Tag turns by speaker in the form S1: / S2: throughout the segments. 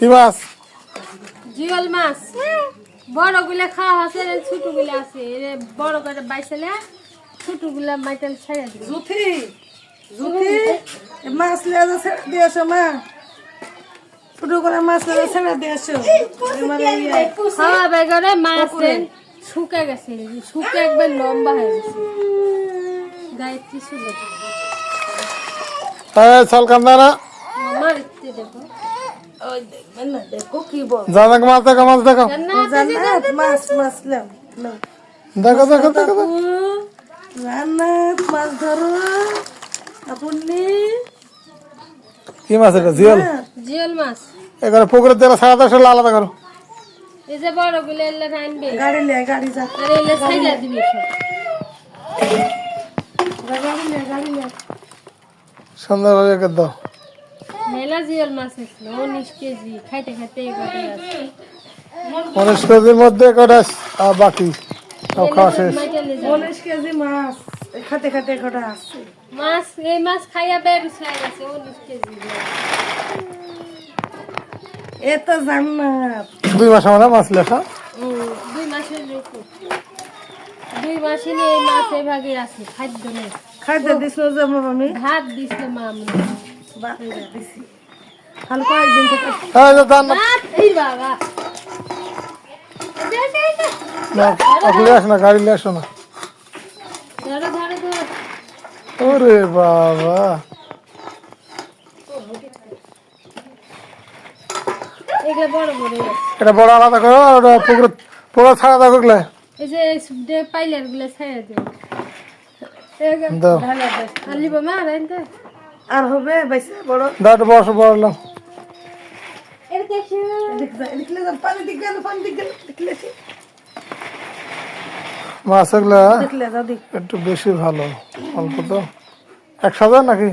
S1: কি মাছ?
S2: জিওল মাছ। বড়গুলা খাওয়া আছে রে ছোটগুলা আছে। রে বড় করে বাইসালে ছোটগুলা মাইটাল ছাড়া দিবে।
S3: জুথি জুথি মাছ লেজা ছেড়ে দিয়েছ মা। ছোট করে মাছ লেজা ছেড়ে দিয়েছ
S2: খাওয়া বেগরে মাছ রে শুকে গেছে শুকে একবার লম্বা হয়ে গেছে। গায়ে কিছু লাগে
S1: কান্দা না
S2: আমার দেখো।
S1: জানাক মাছ দেখো মাছ দেখো।
S2: জান্নাত
S3: জান্নাত মাছ মাছ। লেও লেও
S1: দেখো দেখো দেখো দেখো।
S3: মাছ ধরো। আপনি?
S1: কি মাছ এটা জিওল?
S2: জিওল মাছ।
S1: এখানে পুকুরের তেল সাড়ে দশটা আলাদা করো।
S2: এই যে বড়গুলা এলে আনবে।
S3: গাড়ি লে গাড়ি যা।
S2: আর এলে ছাইড়া দিবে সব।
S3: গাড়ি লে গাড়ি লে।
S1: সুন্দরভাবে রেখে দাও।
S2: মেলা জিওল মাছ এসলো উনিশ কেজি খাইতে খাইতে
S1: উনিশ কেজির মধ্যে কটা আর বাকি সব খাওয়া শেষ।
S3: উনিশ কেজি মাছ এই খাতে খাতে কটা আছে?
S2: মাছ এই মাছ খাইয়া গেছে উনিশ কেজি
S3: এ তো জান্নাত।
S1: দুই মাস আমরা মাছ লেখা?
S2: দুই মাসের দুই মাসে এই মাছ এভাগে আছে খাদ্য নেই।
S3: খাইতে দিছো যে আমার আমি
S2: ভাত দিছিল মা আমি
S3: বাকিরা দিছি। খালি কয়েকদিন থেকে
S1: এই যে ধান
S2: ভাত এই বাবা? দে, দে, দে।
S1: না আপনি আস না গাড়ি নিয়ে আসো না।
S2: ধরো ধরো ধরো।
S1: ওরে বাবা।
S2: এগুলো বড় বড়।
S1: এটা বড় আলাদা করো আর পুকুর পুকুর ছাড়া দাও করলে
S2: এই যে পাইলারগুলো ছাইয়া দিও।
S3: আর হবে বাইসে বড়
S1: দাও একটু বসো বেশি ভালো অল্প তো। এক হাজার নাকি?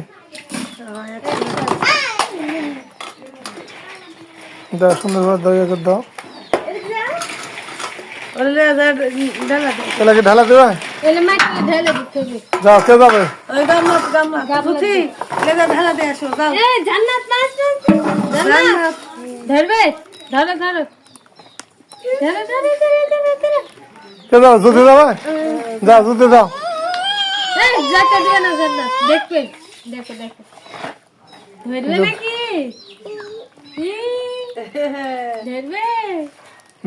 S1: দাও সুন্দরভাবে দাও করে দাও।
S3: ওরে ঢালা দে।
S1: যাও কে যাবে?
S3: ওই গামলা গামলা সুথি লে যা ঢালা দে আসো যাও।
S2: এ জান্নাত মাছ না জান্নাত।
S3: জান্নাত।
S2: ধরবে? ধরো ধরো। ধরো ধরো ধরো ধরো ধরো।
S1: কে যাবে? জুতে যাবে? যাও জুতে যাও।
S2: এই যাতে দিও না জান্নাত। দেখবে? দেখো দেখো। ধরবে নাকি? ধরবে?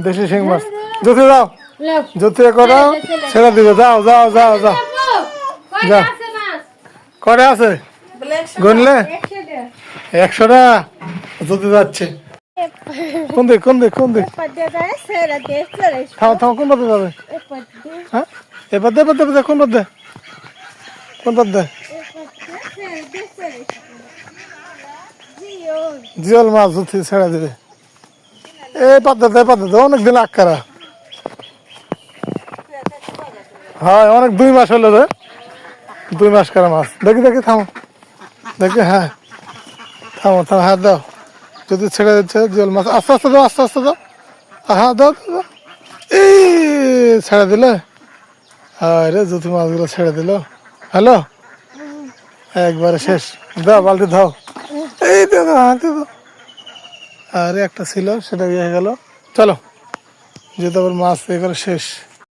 S1: দেশি শিং মাছ। জুতে যাও।
S2: লাও
S1: করাও করো ছেড়ে দিবে। যাও যাও যাও যাও।
S2: কয়টা আছে
S1: আছে? গুনলে
S2: একশো টাকা।
S1: একশোটা। জুতে যাচ্ছে। কোন দিক কোন দিক কোন দিক? থাও থাও কোন পথে যাবে? হ্যাঁ? এবার দে এবার দে কোন পথ দে কোন পথ দে জিওল। মাছ জুতি ছেড়ে দিবে। এই পাতে দে পাতে দে, অনেক দিন আক্কারা হ্যাঁ অনেক দুই মাস হলো রে। দুই মাস কারা মাছ। দেখি দেখি, থামো। দেখি হ্যাঁ। থামো থামো হ্যাঁ দাও। যদি ছেড়ে দিচ্ছে জিওল মাছ। আস্তে আস্তে দাও, আস্তে আস্তে দাও। হ্যাঁ দাও দাও। এই, ছেড়ে দিলে? আরে জুতি মাছগুলো ছেড়ে দিল। হ্যালো? একবারে শেষ। দাও, বালতি দাও। এই দাও, হাতে দাও। আরে একটা ছিল সেটা হয়ে গেল। চলো যেহেতু আবার মাছ এবার শেষ।